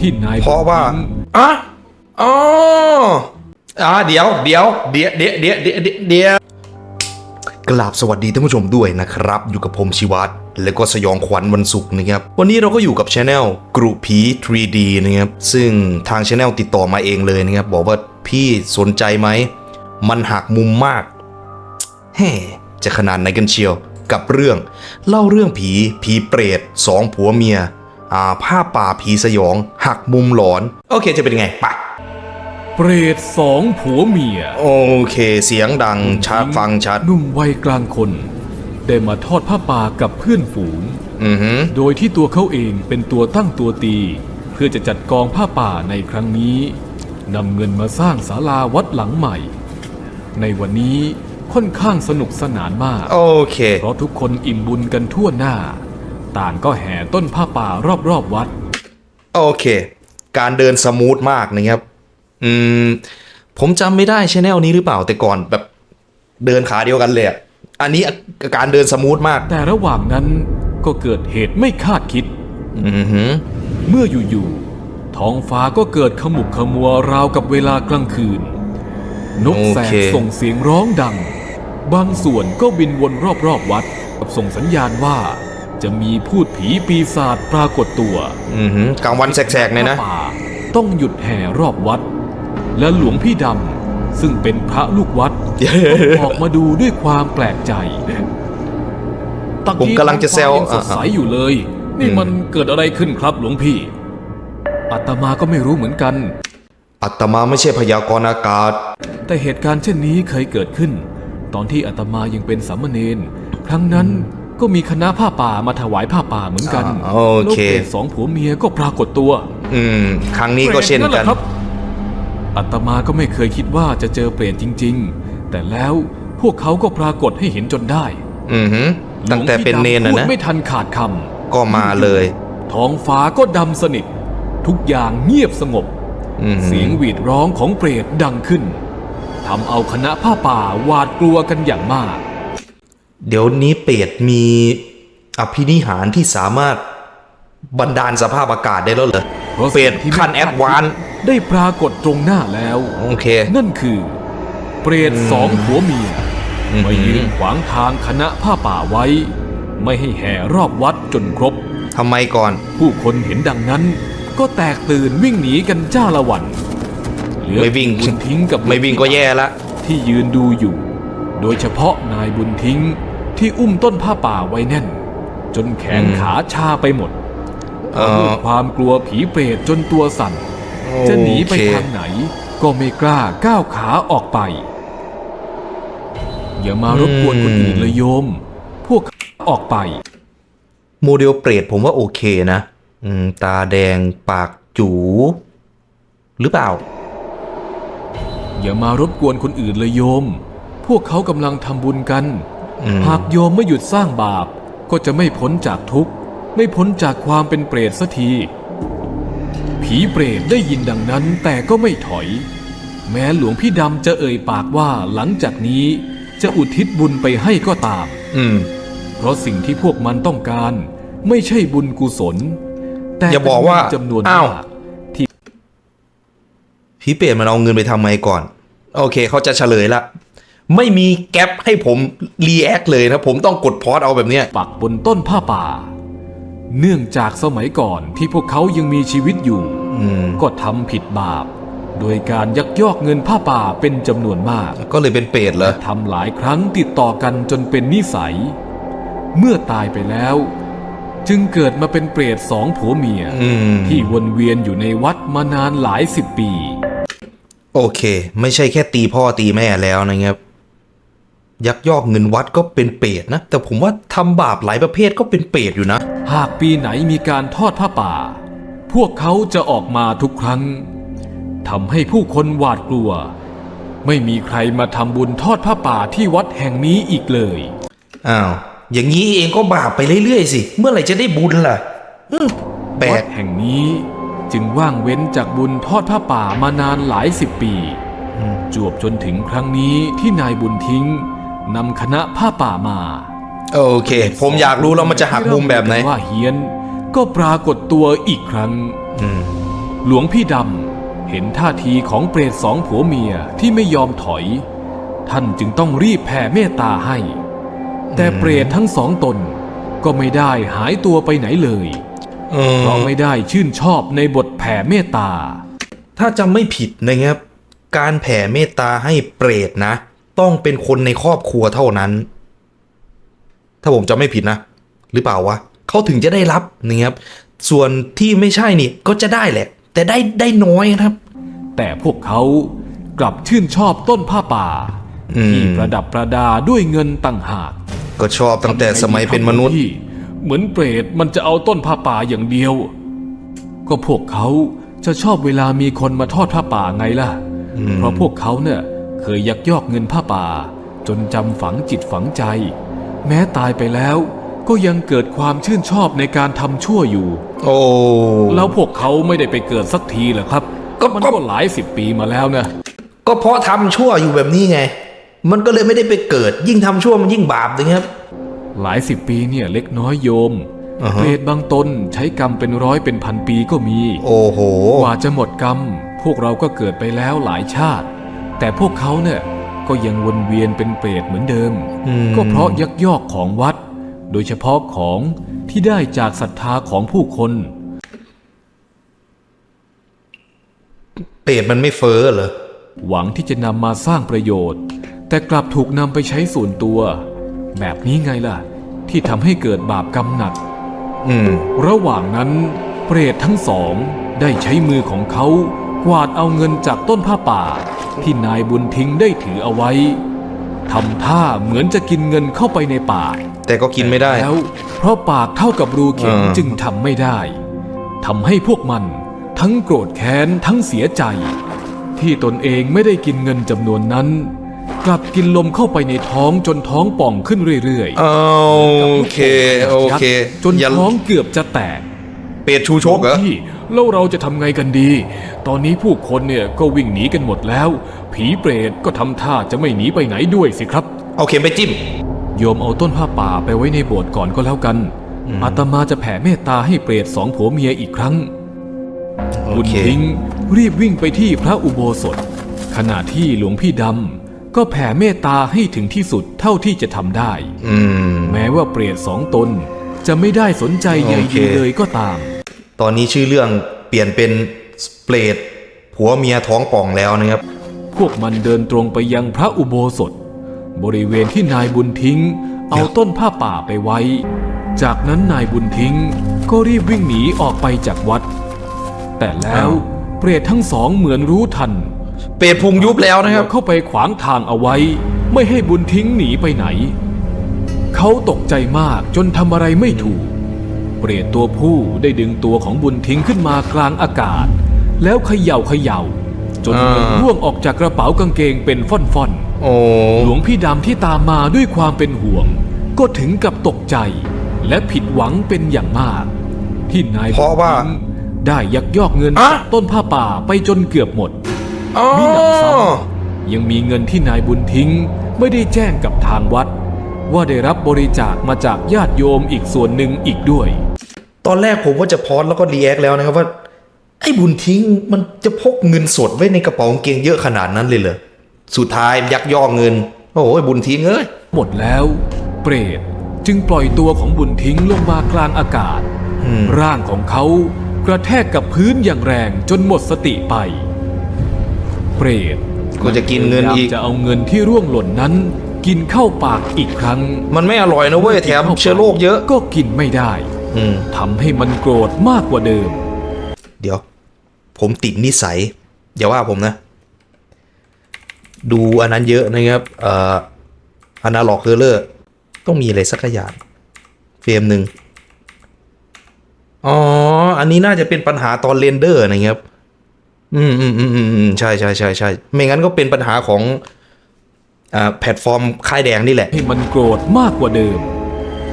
ที่นายเพราะว่าอะอ๋ออ่าเดี๋ยวเดี๋ยวเดี๋ยวเดี๋ยวเดี๋ยวเดี๋ยวกราบสวัสดีท่านผู้ชมด้วยนะครับ อยู่กับผมชิวัตและก็สยองขวัญวันศุกร์นะครับ วันนี้เราก็อยู่กับช anel กรุผี 3D นะครับ ซึ่งทางช anel ติดต่อมาเองเลยนะครับ บอกว่าพี่สนใจไหม มันหักมุมมากเฮ้จะขนาดไหนกันเชียวกับเรื่อง เล่าเรื่องผี ผีเปรตสองผัวเมีย อ่าผ้าป่าผีสยอง หักมุมหลอน โอเคจะเป็นยังไงปะเปรตสองผัวเมีย โอเค เสียงดังชัดฟังชัด หนุ่มวัยกลางคน ได้มาทอดผ้าป่ากับเพื่อนฝูง อือหือ โดยที่ตัวเขาเองเป็นตัวตั้งตัวตี เพื่อจะจัดกองผ้าป่าในครั้งนี้นำเงินมาสร้างศาลาวัดหลังใหม่ ในวันนี้ค่อนข้างสนุกสนานมาก โอเค เพราะทุกคนอิ่มบุญกันทั่วหน้า ต่างก็แห่ต้นผ้าป่ารอบๆวัด โอเค การเดินสมูทมากนะครับ อืม ผมจำไม่ได้ชแนลนี้หรือเปล่าแต่ก่อนแบบเดินขาเดียวกันเลยอะอันนี้การเดินสมูทมาก แต่ระหว่างนั้นก็เกิดเหตุไม่คาดคิด อือหือ เมื่ออยู่ๆท้องฟ้าก็เกิดขมุกขมัวราวกับเวลากลางคืน นกแสโอกเคส่งเสียงร้องดัง บางส่วนก็บินวนรอบๆวัด กับส่งสัญญาณว่า จะมีพูดผีปีศาจปรากฏตัวอือหือกลางวันแสกๆเลยนะพรป่าต้องหยุดแห่รอบวัด และหลวงพี่ดำซึ่งเป็นพระลูกวัดออกมาดูด้วยความแปลกใจตะผมกำลังจะแซวท้องฟ้ายังสดใสอยู่เลย นี่มันเกิดอะไรขึ้นครับหลวงพี่อาตมาก็ไม่รู้เหมือนกัน อัตมาไม่ใช่พยากรณ์อากาศ แต่เหตุการณ์เช่นนี้เคยเกิดขึ้น ตอนที่อาตมายังเป็นสามเณรครั้งนั้น ก็มีคณะผ้าป่ามาถวายผ้าป่าเหมือนกันอ่าโอเค แล้วปรตสองผัวเมียก็ปรากฏตัวอืม ครั้งนี้ก็เช่นปรตแหกัละนครับอาตมาก็ไม่เคยคิดว่าจะเจอเปรตจริง ๆ แต่แล้วพวกเขาก็ปรากฏให้เห็นจนได้อือหือตั้งแต่เป็นเนนหลวนะงพี่ดำพูดนะไม่ทันขาดคก็มาเลยำท้องฟ้าก็ดำสนิท ทุกอย่างเงียบสงบ อือหืเสีอยงหวีดร้องของเปรตดังขึ้นทำเอาคณะผ้าป่าหวาดกลัวกันอย่างมาก เดี๋ยวนี้เปรตมีอภินิหารที่สามารถบันดาลสภาพอากาศได้แล้วเหรอเพราะเปรตสิ่งที่ขั้นแอไม่ดวานซ์ได้ปรากฏตรงหน้าแล้ว โอเค นั่นคือ เปรตสองผัวเมียอืมมายืนขวางทางคณะผ้าป่าไว้ ไม่ให้แห่รอบวัดจนครบทำไมก่อน ผู้คนเห็นดังนั้น ก็แตกตื่นวิ่งหนีกันจ้าละวันเหลือไม่วิ่งบุญทิ้งกับไม่วิ่งก็แย่ละ ที่ยืนดูอยู่ โดยเฉพาะนายบุญทิ้ง ที่อุ้มต้นผ้าป่าไว้แน่น จนแขนอืมขาชาไปหมดเอ่อด้วยความกลัวผีเปรตจนตัวสั่น จะหนีไปโอเคทางไหน ก็ไม่กล้าก้าวขาออกไป อย่ามารบกวนคนอื่นเลยโยม พวกเขาออกไป โมเดลเปรตผมว่าโอเคนะอืมตาแดงปากจูหรือเปล่า อย่ามารบกวนคนอื่นเลยโยม พวกเขากำลังทำบุญกันอืม หากโยมไม่หยุดสร้างบาปก็จะไม่พ้นจากทุกข์ ไม่พ้นจากความเป็นเปรตสักที ผีเปรตได้ยินดังนั้นแต่ก็ไม่ถอย แม้หลวงพี่ดำจะเอ่ยปากว่าหลังจากนี้จะอุทิศบุญไปให้ก็ตาม อืม เพราะสิ่งที่พวกมันต้องการ ไม่ใช่บุญกุศล แต่อย่าบอกว่าเป็นเงินจำนวนอ้าว มากที่พี่เปรตมันเอาเงินไปทำไมก่อน โอเค เขาจะเฉลยละ ไม่มีแก๊ปให้ผมรีแอคเลยนะผมต้องกดพอสเอาแบบเนี้ยปักบนต้นผ้าป่า เนื่องจากสมัยก่อนที่พวกเขายังมีชีวิตอยู่ อืมก็ทำผิดบาป โดยการยักยอกเงินผ้าป่าเป็นจำนวนมาก ก็เลยเป็นเปรตเหรอทำหลายครั้งติดต่อกันจนเป็นนิสัย เมื่อตายไปแล้ว จึงเกิดมาเป็นเปรตสองผัวเมีย อืมที่วนเวียนอยู่ในวัดมานานหลายสิบปี โอเค ไม่ใช่แค่ตีพ่อตีแม่แล้วนะครับ ยักยอกเงินวัดก็เป็นเปรตนะ แต่ผมว่าทำบาปหลายประเภทก็เป็นเปรตอยู่นะ หากปีไหนมีการทอดผ้าป่า พวกเขาจะออกมาทุกครั้งทำให้ผู้คนหวาดกลัว ไม่มีใครมาทำบุญทอดผ้าป่าที่วัดแห่งนี้อีกเลยอ้าวอย่างนี้เองก็บาปไปเรื่อยๆสิ เมื่อไหร่จะได้บุญล่ะอืมแปลวักดแห่งนี้จึงว่างเว้นจากบุญทอดผ้าป่ามานานหลายสิบปี จวบจนถึงครั้งนี้ที่นายบุญทิ้ง นำคณะผ้าป่ามาโอเค ผมอยากรู้แล้วมันจะหักมุมแบบไหนที่เราเรียกกันว่าเฮียนก็ปรากฏตัวอีกครั้งอืมหลวงพี่ดำเห็นท่าทีของเปรตสองผัวเมียที่ไม่ยอมถอย ท่านจึงต้องรีบแผ่เมตตาให้ แต่เปรตทั้งสองตนก็ไม่ได้หายตัวไปไหนเลยเออเพราะไม่ได้ชื่นชอบในบทแผ่เมตตา ถ้าจำไม่ผิดนะครับ การแผ่เมตตาให้เปรตนะ ต้องเป็นคนในครอบครัวเท่านั้น ถ้าผมจำไม่ผิดนะ หรือเปล่าวะเขาถึงจะได้รับนะครับส่วนที่ไม่ใช่นี่ก็จะได้แหละ แต่ได้ได้น้อยนะครับ แต่พวกเขากลับชื่นชอบต้นผ้าป่าอืมที่ประดับประดาด้วยเงินต่างหาก ก็ชอบตั้งแต่สมัยเป็นมนุษย์ที่เหมือนเปรตมันจะเอาต้นผ้าป่าอย่างเดียว ก็พวกเขาจะชอบเวลามีคนมาทอดผ้าป่าไงล่ะ เพราะพวกเขาเนี่ย เคยยักยอกเงินผ้าป่า จนจำฝังจิตฝังใจ แม้ตายไปแล้วก็ยังเกิดความชื่นชอบในการทำชั่วอยู่ โอ้แล้วพวกเขาไม่ได้ไปเกิดสักทีเหรอครับ ก็มันก็ก็หลายสิบปีมาแล้วนะ ก็เพราะทำชั่วอยู่แบบนี้ไง มันก็เลยไม่ได้ไปเกิด ยิ่งทำชั่วมันยิ่งบาปนะครับ หลายสิบปีเนี่ยเล็กน้อยโยมอ่าฮะเปรตบางตนใช้กรรมเป็นร้อยเป็นพันปีก็มี โอ้โหกว่าจะหมดกรรม พวกเราก็เกิดไปแล้วหลายชาติ แต่พวกเขาเนี่ยก็ยังวนเวียนเป็นเปรตเหมือนเดิมอืมก็เพราะยักยอกของวัด โดยเฉพาะของที่ได้จากศรัทธาของผู้คน เปรตมันไม่เฟ้อเหรอ หวังที่จะนำมาสร้างประโยชน์ แต่กลับถูกนำไปใช้ส่วนตัว แบบนี้ไงล่ะ ที่ทำให้เกิดบาปกรรมหนักอืมระหว่างนั้น เปรตทั้งสองได้ใช้มือของเขา กวาดเอาเงินจากต้นผ้าป่าที่นายบุญทิ้งได้ถือเอาไว้ทำท่าเหมือนจะกินเงินเข้าไปในปากแต่ก็กินไม่ได้แล้ว เพราะปากเท่ากับรูเข็มเออจึงทำไม่ได้ทำให้พวกมันทั้งโกรธแค้นทั้งเสียใจ ที่ตนเองไม่ได้กินเงินจำนวนนั้น กลับกินลมเข้าไปในท้องจนท้องป่องขึ้นเรื่อยเอาโอเคโอเค จนอย่าท้องเกือบจะแตก เปรตชูชกเหรอพี่ แล้วเราจะทำไงกันดี ตอนนี้ผู้คนเนี่ยก็วิ่งหนีกันหมดแล้ว ผีเปรตก็ทำท่าจะไม่หนีไปไหนด้วยสิครับ เอาเข็มไปจิ้ม โยมเอาต้นผ้าป่าไปไว้ในโบสถ์ก่อนก็แล้วกัน อาตมาจะแผ่เมตตาให้เปรตสองผัวเมียอีกครั้งโอบุญเคทิ้งรีบวิ่งไปที่พระอุโบสถ ขณะที่หลวงพี่ดำก็แผ่เมตตาให้ถึงที่สุดเท่าที่จะทำได้อืมแม้ว่าเปรตสองตนจะไม่ได้สนใจใยโอเคดีเลยก็ตาม ตอนนี้ชื่อเรื่องเปลี่ยนเป็นเปรตผัวเมียท้องป่องแล้วนะครับ พวกมันเดินตรงไปยังพระอุโบสถ บริเวณที่นายบุญทิ้ง เอาต้นผ้าป่าไปไว้ จากนั้นนายบุญทิ้ง ก็รีบวิ่งหนีออกไปจากวัด แต่แล้วอ้าวเปรตทั้งสองเหมือนรู้ทัน เปรตพุงยุบแล้วนะครับ เข้าไปขวางทางเอาไว้ ไม่ให้บุญทิ้งหนีไปไหน เขาตกใจมากจนทำอะไรไม่ถูก เปรตตัวผู้ได้ดึงตัวของบุญทิ้งขึ้นมากลางอากาศ แล้วเขย่าเขย่า จนเงินอ่าร่วงออกจากกระเป๋ากางเกงเป็นฟ่อนโอ้ๆหลวงพี่ดำที่ตามมาด้วยความเป็นห่วง ก็ถึงกับตกใจ และผิดหวังเป็นอย่างมาก ที่นายเพราะว่าบุญทิ้งได้ยักยอกเงินอะจากต้นผ้าป่าไปจนเกือบหมดอ๋อมิหนำซ้ำยังมีเงินที่นายบุญทิ้งไม่ได้แจ้งกับทางวัดว่าได้รับบริจาคมาจากญาติโยมอีกส่วนหนึ่งอีกด้วย ตอนแรกผมว่าจะพอดแล้วก็รีแอคแล้วนะครับว่า ไอ้บุญทิ้งมันจะพกเงินสดไว้ในกระเป๋ากางเกงเยอะขนาดนั้นเลยเหรอสุดท้ายยักยอกเงิน โอ้ยบุญทิ้งเอ้ยหมดแล้ว เปรตจึงปล่อยตัวของบุญทิ้งลงมากลางอากาศอืมร่างของเขากระแทกกับพื้นอย่างแรงจนหมดสติไป เปรตก็จะกินเงินอีกพยายามจะเอาเงินที่ร่วงหล่นนั้น กินเข้าปากอีกครั้ง มันไม่อร่อยนะเว้ยแถมเชื้อโรคเยอะก็กินไม่ได้อืม ทำให้มันโกรธมากกว่าเดิม เดี๋ยว ผมติดนิสัยอย่าว่าผมนะ ดูอันนั้นเยอะนะครับเอ่ออนาล็อกเฮอร์เลอร์ต้องมีอะไรสักอย่างเฟรมหนึ่งอ๋อ อันนี้น่าจะเป็นปัญหาตอนเรนเดอร์นะครับอืมอืมอืมอืมอืมใช่ใช่ใช่ใช่ไม่งั้นก็เป็นปัญหาของอ่าแพลตฟอร์มค่ายแดงนี่แหละ ให้มันโกรธมากกว่าเดิม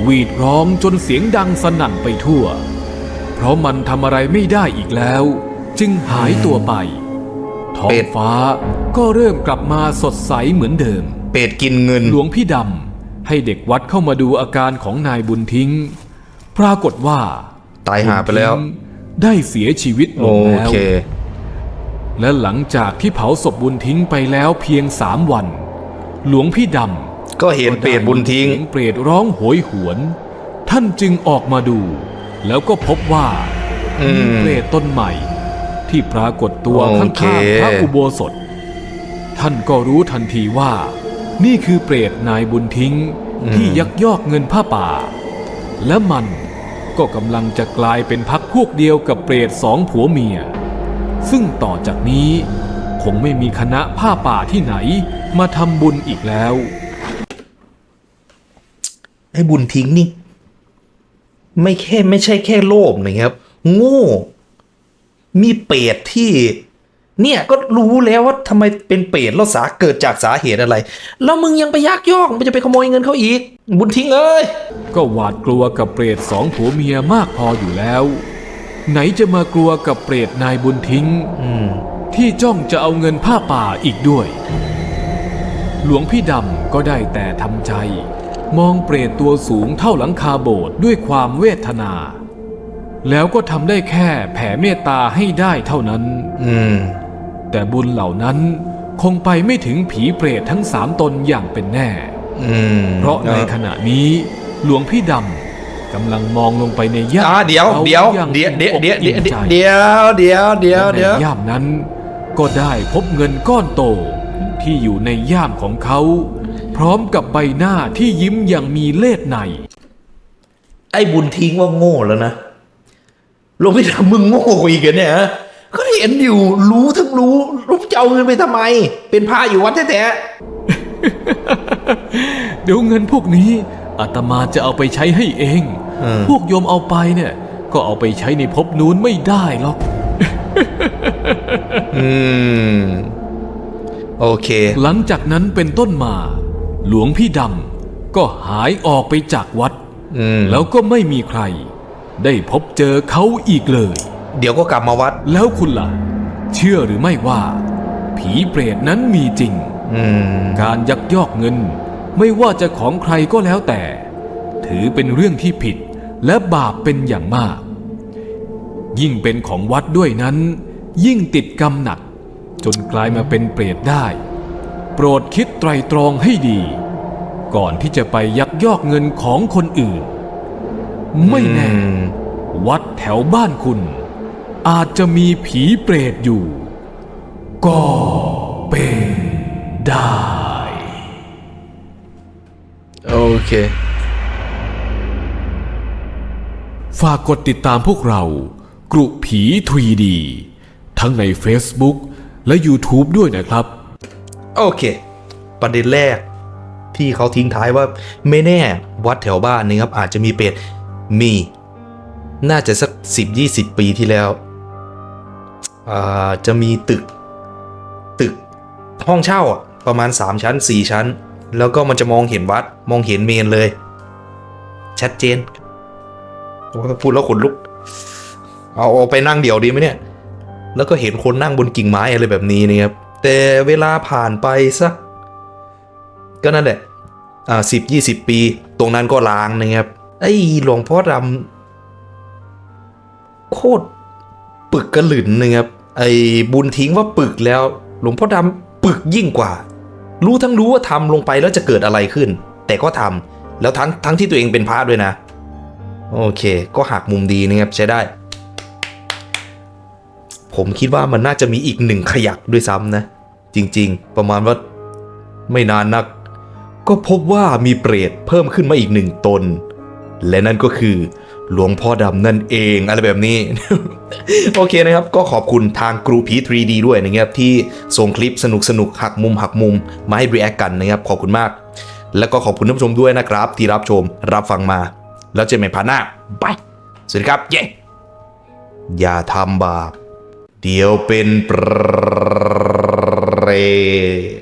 หวีดร้องจนเสียงดังสนั่นไปทั่ว เพราะมันทำอะไรไม่ได้อีกแล้ว จึงหายตัวไป ท้อเป็งดฟ้าก็เริ่มกลับมาสดใสเหมือนเดิม เป็ดกินเงิน หลวงพี่ดำให้เด็กวัดเข้ามาดูอาการของนายบุญทิ้ง ปรากฏว่าตายหาไปแล้วบุญทิ้งได้เสียชีวิตลโองแล้วเคและหลังจากที่เผาศพบุญทิ้งไปแล้วเพียงสามวัน หลวงพี่ดำ ก็เห็นเปรตบุญทิ้ง เสียเปรตร้องโหยหวน ท่านจึงออกมาดู แล้วก็พบว่าอืม มีเปรตต้นใหม่ ที่ปรากฏตัวโอข้างเค ๆพระอุโบสถ ท่านก็รู้ทันทีว่า นี่คือเปรตนายบุญทิ้งที่ยักยอกเงินผ้าป่า และมันก็กำลังจะกลายเป็นพักพวกเดียวกับเปรตสองผัวเมีย ซึ่งต่อจากนี้ คงไม่มีคณะผ้าป่าที่ไหนมาทำบุญอีกแล้ว ไอ้บุญทิ้งนี่ ไม่แค่ไม่ใช่แค่โลภนะครับ โง่ มีเปรตที่ เนี่ยก็รู้แล้วว่าทำไมเป็นเปรตแล้วสาเกิดจากสาเหตุอะไร แล้วมึงยังไปยักยอกมันจะไปขโมยเงินเขาอีก บุญทิ้งเอ้ยก็หวาดกลัวกับเปรตสองผัวเมียมากพออยู่แล้ว ไหนจะมากลัวกับเปรตนายบุญทิ้งอืมที่จ้องจะเอาเงินผ้าป่าอีกด้วย หลวงพี่ดำก็ได้แต่ทำใจ มองเปรตตัวสูงเท่าหลังคาโบสถ์ด้วยความเวทนา แล้วก็ทำได้แค่แผ่เมตตาให้ได้เท่านั้น อืม แต่บุญเหล่านั้นคงไปไม่ถึงผีเปรตทั้งสามตนอย่างเป็นแน่ อืมเพราะในขณะนี้หลวงพี่ดำกำลังมองลงไปในย่ามอ่าเดี๋ยวขาเดี๋ยวอย่างเดี๋ยวเดี๋ยวเดี๋ยวอิ่เดี๋ยวมใจเดี๋ยวเดี๋ยวเดี๋ยวและเดี๋ยวในย่ามนั้น ก็ได้พบเงินก้อนโตที่อยู่ในย่ามของเขา พร้อมกับใบหน้าที่ยิ้มอย่างมีเล่ห์ใน ไอ้บุญทิ้งว่าโง่แล้วนะหลวงพี่ดำมึงโง่กว่าอีกเหรอเนี่ยฮะก็เห็นอยู่รู้ทั้งรู้รู้จะเอาเงินไปทำไม เป็นพระอยู่วัดแท้เดี๋ยวเงินพวกนี้อาตมาจะเอาไปใช้ให้เอง พวกโยมเอาไปเนี่ย ก็เอาไปใช้ในภพนู้นไม่ได้หรอกๆอืม โอเค หลังจากนั้นเป็นต้นมา หลวงพี่ดำก็หายออกไปจากวัดอืมแล้วก็ไม่มีใคร ได้พบเจอเขาอีกเลย เดี๋ยวก็กลับมาวัด แล้วคุณล่ะ เชื่อหรือไม่ว่า ผีเปรตนั้นมีจริงอืมการยักยอกเงิน ไม่ว่าจะของใครก็แล้วแต่ ถือเป็นเรื่องที่ผิดและบาปเป็นอย่างมาก ยิ่งเป็นของวัดด้วยนั้น ยิ่งติดกรรมหนัก จนกลายมาเป็นเปรตได้ โปรดคิดไตรตรองให้ดี ก่อนที่จะไปยักยอกเงินของคนอื่น ไม่แน่อืมวัดแถวบ้านคุณ อาจจะมีผีเปรตอยู่ ก็เป็นได้ โอเค ฝากกดติดตามพวกเรา กรุผี 3D ทั้งใน Facebook และ YouTube ด้วยนะครับ โอเค ประเด็นแรกที่เขาทิ้งท้ายว่าไม่แน่วัดแถวบ้านนี้ครับอาจจะมีเป็ดมี น่าจะสักสิบยี่สิบปีที่แล้วจะมีตึก ตึกห้องเช่าประมาณ 3 ชั้น 4 ชั้น แล้วก็มันจะมองเห็นวัดมองเห็นเมนเลย ชัดเจนพูดแล้วขนลุก เอาเอาไปนั่งเดี่ยวดีไหมเนี่ย แล้วก็เห็นคนนั่งบนกิ่งไม้อะไรแบบนี้นะครับ แต่เวลาผ่านไปสัก ก็นั่นแหละอ่าสิบยี่สิบปี ตรงนั้นก็ล้างนะครับ ไอ้หลวงพ่อดำโคตรปึกกระหลืนนะครับ ไอ้บุญทิ้งว่าปึกแล้ว หลวงพ่อดำปึกยิ่งกว่า รู้ทั้งรู้ว่าทำลงไปแล้วจะเกิดอะไรขึ้น แต่ก็ทำแล้วทั้งทั้งที่ตัวเองเป็นพระด้วยนะ โอเค ก็หักมุมดีนะครับใช้ได้ ผมคิดว่ามันน่าจะมีอีกหนึ่งขยักด้วยซ้ำนะ จริงๆ ประมาณว่าไม่นานนัก ก็พบว่ามีเปรตเพิ่มขึ้นมาอีกหนึ่งตน และนั่นก็คือหลวงพ่อดำนั่นเองอะไรแบบนี้ โอเคนะครับ ก็ขอบคุณทางกรูพี 3D ด้วยนะครับ ที่ส่งคลิปสนุกสนุกๆหักมุมหักมุม มาให้ react กันนะครับ ขอบคุณมาก แล้วก็ขอบคุณท่านผู้ชมด้วยนะครับ ที่รับชมรับฟังมา แล้วเจอกันใหม่พาร์ทหน้าบายสวัสดีครับเย้อย่าทำบาป เดี๋ยวเป็นเปรต